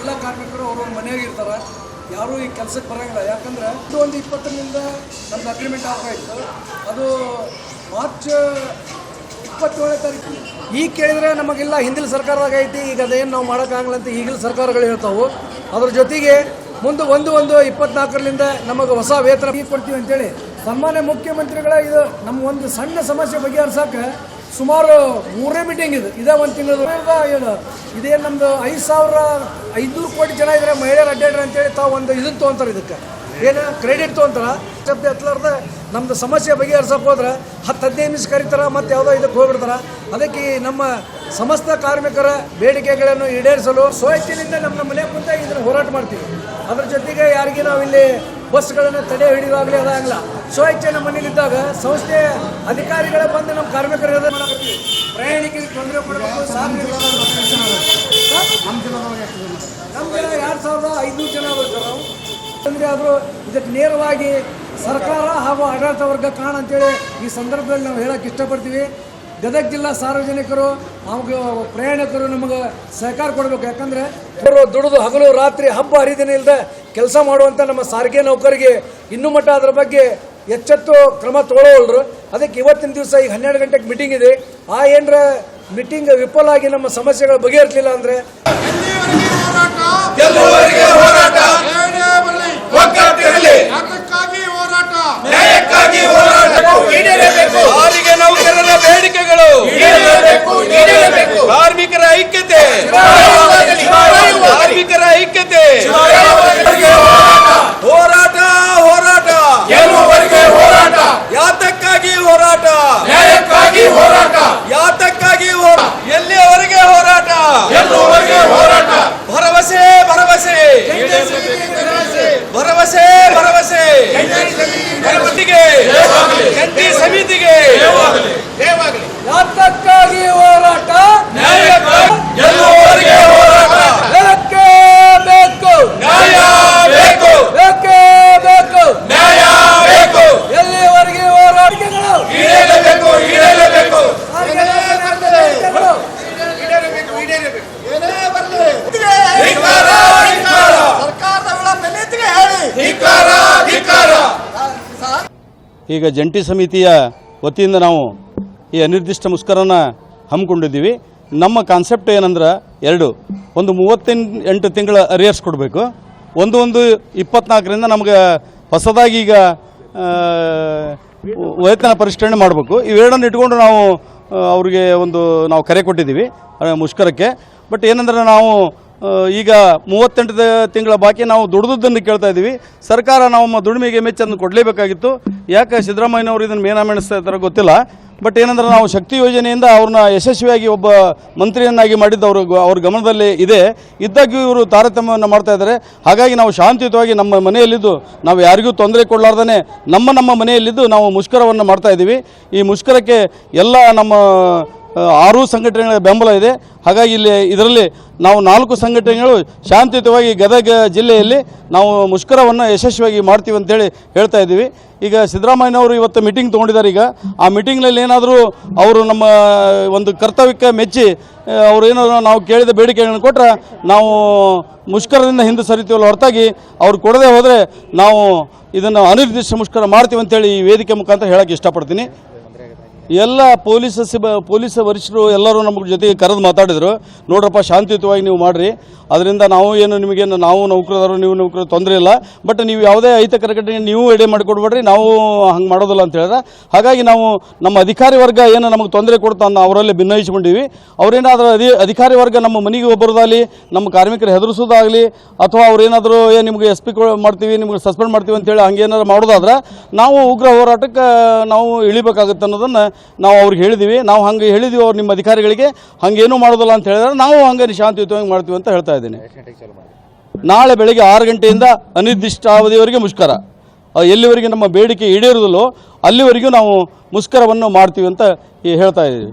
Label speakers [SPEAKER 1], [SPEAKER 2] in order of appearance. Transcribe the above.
[SPEAKER 1] ಎಲ್ಲ ಕಾರ್ಮಿಕರು ಅವ್ರವ್ರ ಮನೆಯಾಗ ಇರ್ತಾರೆ. ಯಾರೂ ಈ ಕೆಲಸಕ್ಕೆ ಬರೋಂಗಿಲ್ಲ. ಯಾಕಂದ್ರೆ ಇದು ಒಂದು ಇಪ್ಪತ್ತರಿಂದ ನಮ್ದು ಅಗ್ರಿಮೆಂಟ್ ಆಫ್ ಇತ್ತು. ಅದು ಮಾರ್ಚ್ ಇಪ್ಪತ್ತೇಳನೇ ತಾರೀಕು. ಈಗ ಕೇಳಿದರೆ ನಮಗೆಲ್ಲ ಹಿಂದಿನ ಸರ್ಕಾರದಾಗ ಐತಿ, ಈಗ ಅದೇನು ನಾವು ಮಾಡೋಕ್ಕಾಗಲ್ಲ ಅಂತ ಈಗಿನ ಸರ್ಕಾರಗಳು ಹೇಳ್ತಾವು. ಅದ್ರ ಜೊತೆಗೆ ಮುಂದೆ ಒಂದು ಒಂದು ಇಪ್ಪತ್ನಾಲ್ಕರಿಂದ ನಮಗೆ ಹೊಸ ವೇತನ ಕೊಡ್ತೀವಿ ಅಂತೇಳಿ. ಸನ್ಮಾನ್ಯ ಮುಖ್ಯಮಂತ್ರಿಗಳ ಇದು ನಮ್ಮ ಒಂದು ಸಣ್ಣ ಸಮಸ್ಯೆ ಬಗೆಹರಿಸಕ್ಕೆ ಸುಮಾರು ಮೂರನೇ ಮೀಟಿಂಗ್ ಇದು. ಇದೇ ಒಂದು ತಿಂಗಳು ಏನು ಇದೇನು ನಮ್ಮದು ಐದು ಸಾವಿರ ಐದುನೂರು ಕೋಟಿ ಜನ ಇದ್ರೆ ಮಹಿಳೆಯರು ಅಡ್ಡಾಡ್ರಿ ಅಂತೇಳಿ ತಾವು ಒಂದು ಇದನ್ನು ತೊಗೊಂತಾರೆ ಇದಕ್ಕೆ. ಏನು ಕ್ರೆಡಿಟ್ ತೊಗೊಂತಾರ? ಶಬ್ದ ಎತ್ತಲಾರ್ದ ನಮ್ದು ಸಮಸ್ಯೆ ಬಗೆಹರಿಸಕ್ಕೆ ಹೋದ್ರೆ ಹತ್ತು ಹದಿನೈದು ನಿಮಿಷ ಕರೀತಾರ, ಮತ್ತೆ ಯಾವುದೋ ಇದಕ್ಕೆ ಹೋಗ್ಬಿಡ್ತಾರೆ. ಅದಕ್ಕೆ ನಮ್ಮ ಸಮಸ್ತ ಕಾರ್ಮಿಕರ ಬೇಡಿಕೆಗಳನ್ನು ಈಡೇರಿಸಲು ಸ್ವಇಚ್ಛೆಯಿಂದ ನಮ್ಮ ಮನೆ ಮುಂದೆ ಇದನ್ನು ಹೋರಾಟ ಮಾಡ್ತೀವಿ. ಅದ್ರ ಜೊತೆಗೆ ಯಾರಿಗೆ ನಾವು ಇಲ್ಲಿ ಬಸ್ಗಳನ್ನು ತಡೆ ಹಿಡಿಯುವಾಗಲೇ ಅದಾಗಲ್ಲ ಸ್ವಇಚ್ಛೆ ನಮ್ಮ ಮನೇಲಿದ್ದಾಗ ಸಂಸ್ಥೆ ಅಧಿಕಾರಿಗಳ ಬಂದು ನಮ್ಮ ಕಾರ್ಮಿಕರು ಪ್ರಯಾಣಿಕರಿಗೆ ತೊಂದರೆ ಕೊಡಬೇಕು ನಮ್ಗೆ ಎರಡು ಸಾವಿರದ ಐದುನೂರು ಜನ ಬರ್ತಾರೆ ನಾವು. ಅಂದರೆ ಅವರು ಇದಕ್ಕೆ ನೇರವಾಗಿ ಸರ್ಕಾರ ಹಾಗೂ ಆಡಳಿತ ವರ್ಗ ಕಾಣ ಅಂತೇಳಿ ಈ ಸಂದರ್ಭದಲ್ಲಿ ನಾವು ಹೇಳಕ್ಕೆ ಇಷ್ಟಪಡ್ತೀವಿ. ಗದಗ ಜಿಲ್ಲಾ ಸಾರ್ವಜನಿಕರು ಅವಾಗ ಪ್ರಯಾಣಿಕರು ನಮಗೆ ಸಹಕಾರ ಕೊಡಬೇಕು. ಯಾಕಂದರೆ ಅವರು ದುಡಿದು ಹಗಲು ರಾತ್ರಿ ಹಬ್ಬ ಹರಿದಿನ ಇಲ್ಲದೆ ಕೆಲಸ ಮಾಡುವಂಥ ನಮ್ಮ ಸಾರಿಗೆ ನೌಕರಿಗೆ ಇನ್ನೂ ಮಟ್ಟ ಅದರ ಬಗ್ಗೆ ಎಚ್ಚೆತ್ತು ಕ್ರಮ ತೊಗೊಳ್ಳೋಲ್ರು ಅದಕ್ಕೆ ಇವತ್ತಿನ ದಿವಸ ಈಗ ಹನ್ನೆರಡು ಗಂಟೆಗೆ ಮೀಟಿಂಗ್ ಇದೆ. ಆ ಏನರ ಮೀಟಿಂಗ್ ವಿಫಲ ಆಗಿ ನಮ್ಮ ಸಮಸ್ಯೆಗಳು ಬಗೆಹರಿಸಲಿಲ್ಲ ಅಂದರೆ?
[SPEAKER 2] ಬೇಡಿಕೆಗಳು. ಕಾರ್ಮಿಕರ ಐಕ್ಯತೆ. ಕಾರ್ಮಿಕರ ಐಕ್ಯತೆ ಹೋರಾಟ ಹೋರಾಟ
[SPEAKER 3] ಗೆಲ್ಲುವವರೆಗೆ ಹೋರಾಟ
[SPEAKER 2] ಯಾತಕ್ಕಾಗಿ ಹೋರಾಟ
[SPEAKER 3] ನ್ಯಾಯಕ್ಕಾಗಿ ಹೋರಾಟ
[SPEAKER 2] ಯಾತಕ್ಕಾಗಿ ಹೋರಾಟ ಎಲ್ಲಿಯವರೆಗೆ ಹೋರಾಟ
[SPEAKER 3] ಗೆಲ್ಲುವವರೆಗೆ ಹೋರಾಟ
[SPEAKER 2] ಭರವಸೆ ಭರವಸೆ ಭರವಸೆ ಭರವಸೆ. ಗಣಪತಿಗೆ ಜಂಟಿ ಸಮಿತಿಗೆ.
[SPEAKER 1] ಯಾತಕ್ಕಾಗಿ ಹೋರಾಟ?
[SPEAKER 4] ಈಗ ಜಂಟಿ ಸಮಿತಿಯ ವತಿಯಿಂದ ನಾವು ಈ ಅನಿರ್ದಿಷ್ಟ ಮುಷ್ಕರನ ಹಮ್ಮಿಕೊಂಡಿದ್ದೀವಿ. ನಮ್ಮ ಕಾನ್ಸೆಪ್ಟ್ ಏನಂದ್ರೆ ಎರಡು, ಒಂದು ಮೂವತ್ತೆಂಟು ಎಂಟು ತಿಂಗಳ ಅರಿಯರ್ಸ್ ಕೊಡಬೇಕು, ಒಂದು ಒಂದು ಇಪ್ಪತ್ನಾಲ್ಕರಿಂದ ನಮಗೆ ಹೊಸದಾಗಿ ಈಗ ವೇತನ ಪರಿಷ್ಕರಣೆ ಮಾಡಬೇಕು. ಇವೆರಡನ್ನು ಇಟ್ಕೊಂಡು ನಾವು ಅವ್ರಿಗೆ ಒಂದು ನಾವು ಕರೆ ಕೊಟ್ಟಿದ್ದೀವಿ ಮುಷ್ಕರಕ್ಕೆ. ಬಟ್ ಏನಂದ್ರೆ ನಾವು ಈಗ ಮೂವತ್ತೆಂಟು ತಿಂಗಳ ಬಾಕಿ ನಾವು ದುಡಿದದ್ದನ್ನು ಕೇಳ್ತಾ ಇದ್ದೀವಿ. ಸರ್ಕಾರ ನಮ್ಮ ದುಡಿಮೆಗೆ ಮೆಚ್ಚನ್ನು ಕೊಡಲೇಬೇಕಾಗಿತ್ತು. ಯಾಕೆ ಸಿದ್ದರಾಮಯ್ಯನವರು ಇದನ್ನು ಮೇನಾಮೆಣಿಸ್ತಾ ಇದ್ದಾರೆ ಗೊತ್ತಿಲ್ಲ. ಬಟ್ ಏನಂದ್ರೆ ನಾವು ಶಕ್ತಿ ಯೋಜನೆಯಿಂದ ಅವ್ರನ್ನ ಯಶಸ್ವಿಯಾಗಿ ಒಬ್ಬ ಮಂತ್ರಿಯನ್ನಾಗಿ ಮಾಡಿದ್ದು ಅವರು ಅವ್ರ ಗಮನದಲ್ಲಿ ಇದೆ. ಇದ್ದಾಗ್ಯೂ ಇವರು ತಾರತಮ್ಯವನ್ನು ಮಾಡ್ತಾ ಇದ್ದಾರೆ. ಹಾಗಾಗಿ ನಾವು ಶಾಂತಿಯುತವಾಗಿ ನಮ್ಮ ಮನೆಯಲ್ಲಿದ್ದು ನಾವು ಯಾರಿಗೂ ತೊಂದರೆ ಕೊಡಲಾರ್ದೇ ನಮ್ಮ ನಮ್ಮ ಮನೆಯಲ್ಲಿದ್ದು ನಾವು ಮುಷ್ಕರವನ್ನು ಮಾಡ್ತಾ ಇದ್ದೀವಿ. ಈ ಮುಷ್ಕರಕ್ಕೆ ಎಲ್ಲ ನಮ್ಮ ಆರೂ ಸಂಘಟನೆಗಳ ಬೆಂಬಲ ಇದೆ. ಹಾಗಾಗಿ ಇಲ್ಲಿ ಇದರಲ್ಲಿ ನಾವು ನಾಲ್ಕು ಸಂಘಟನೆಗಳು ಶಾಂತಿಯುತವಾಗಿ ಗದಗ ಜಿಲ್ಲೆಯಲ್ಲಿ ನಾವು ಮುಷ್ಕರವನ್ನು ಯಶಸ್ವಿಯಾಗಿ ಮಾಡ್ತೀವಿ ಅಂತೇಳಿ ಹೇಳ್ತಾ ಇದ್ದೀವಿ. ಈಗ ಸಿದ್ದರಾಮಯ್ಯನವರು ಇವತ್ತು ಮೀಟಿಂಗ್ ತೊಗೊಂಡಿದ್ದಾರೆ ಈಗ. ಆ ಮೀಟಿಂಗ್ನಲ್ಲಿ ಏನಾದರೂ ಅವರು ನಮ್ಮ ಒಂದು ಕರ್ತವ್ಯಕ್ಕೆ ಮೆಚ್ಚಿ ಅವರು ಏನಾದರೂ ನಾವು ಕೇಳಿದ ಬೇಡಿಕೆಗಳನ್ನು ಕೊಟ್ಟರೆ ನಾವು ಮುಷ್ಕರದಿಂದ ಹಿಂದೆ ಸರಿತೀವಲ್ಲ ಹೊರತಾಗಿ ಅವ್ರು ಕೊಡದೆ ಹೋದರೆ ನಾವು ಇದನ್ನು ಅನಿರ್ದಿಷ್ಟ ಮುಷ್ಕರ ಮಾಡ್ತೀವಿ ಅಂತೇಳಿ ಈ ವೇದಿಕೆ ಮುಖಾಂತರ ಹೇಳಕ್ಕೆ ಇಷ್ಟಪಡ್ತೀನಿ. ಎಲ್ಲ ಪೊಲೀಸ್ ಸಿಬ, ಪೊಲೀಸ್ ವರಿಷ್ಠರು ಎಲ್ಲರೂ ನಮ್ಮ ಜೊತೆಗೆ ಕರೆದು ಮಾತಾಡಿದರು. ನೋಡ್ರಪ್ಪ, ಶಾಂತಿಯುತವಾಗಿ ನೀವು ಮಾಡಿರಿ. ಅದರಿಂದ ನಾವು ಏನು ನಿಮಗೇನು ನಾವು ನೌಕರದಾರು ನೀವು ನೌಕರರು ತೊಂದರೆ ಇಲ್ಲ. ಬಟ್ ನೀವು ಯಾವುದೇ ಅಹಿತಕರ ಘಟನೆ ನೀವು ಎಡೆ ಮಾಡಿಕೊಡ್ಬೇಡ್ರಿ. ನಾವು ಹಂಗೆ ಮಾಡೋದಿಲ್ಲ ಅಂತ ಹೇಳಿದ್ರೆ ಹಾಗಾಗಿ ನಾವು ನಮ್ಮ ಅಧಿಕಾರಿ ವರ್ಗ ಏನು ನಮಗೆ ತೊಂದರೆ ಕೊಡ್ತಾ ಅವರಲ್ಲಿ ಭಿನ್ನಯಿಸ್ಕೊಂಡಿವಿ. ಅವರೇನಾದರೂ ಅಧಿ, ಅಧಿಕಾರಿ ವರ್ಗ ನಮ್ಮ ಮನೆಗೆ ಒಬ್ಬರದಾಗಲಿ, ನಮ್ಮ ಕಾರ್ಮಿಕರು ಹೆದರಿಸೋದಾಗಲಿ, ಅಥವಾ ಅವರೇನಾದರೂ ಏನು ನಿಮಗೆ ಎಸ್ ಪಿ ಮಾಡ್ತೀವಿ, ನಿಮಗೆ ಸಸ್ಪೆಂಡ್ ಮಾಡ್ತೀವಿ ಅಂತೇಳಿ ಹಂಗೇನಾದ್ರು ಮಾಡೋದಾದ್ರೆ, ನಾವು ಉಗ್ರ ಹೋರಾಟಕ್ಕೆ ನಾವು ಇಳಿಬೇಕಾಗುತ್ತೆ ಅನ್ನೋದನ್ನು ನಾವು ಅವ್ರಿಗೆ ಹೇಳಿದ್ದೀವಿ ನಾವು ಹಂಗೆ ಹೇಳಿದ್ದೀವಿ ಅವ್ರು ನಿಮ್ಮ ಅಧಿಕಾರಿಗಳಿಗೆ, ಹಂಗೇನೂ ಮಾಡೋದಿಲ್ಲ ಅಂತ ಹೇಳಿದ್ರೆ ನಾವು ಹಂಗೆ ನಿಶಾಂತಿಯುತವಾಗಿ ಮಾಡ್ತೀವಿ ಅಂತ ಹೇಳ್ತಾ ಇದ್ದೀನಿ. ನಾಳೆ ಬೆಳಗ್ಗೆ ಆರು ಗಂಟೆಯಿಂದ ಅನಿರ್ದಿಷ್ಟಾವಧಿಯವರೆಗೆ ಮುಷ್ಕರ. ಎಲ್ಲಿವರೆಗೆ ನಮ್ಮ ಬೇಡಿಕೆ ಈಡೇರುವುದಿಲ್ಲೋ ಅಲ್ಲಿವರೆಗೂ ನಾವು ಮುಷ್ಕರವನ್ನು ಮಾಡ್ತೀವಿ ಅಂತ ಹೇಳ್ತಾ ಇದ್ದೀವಿ.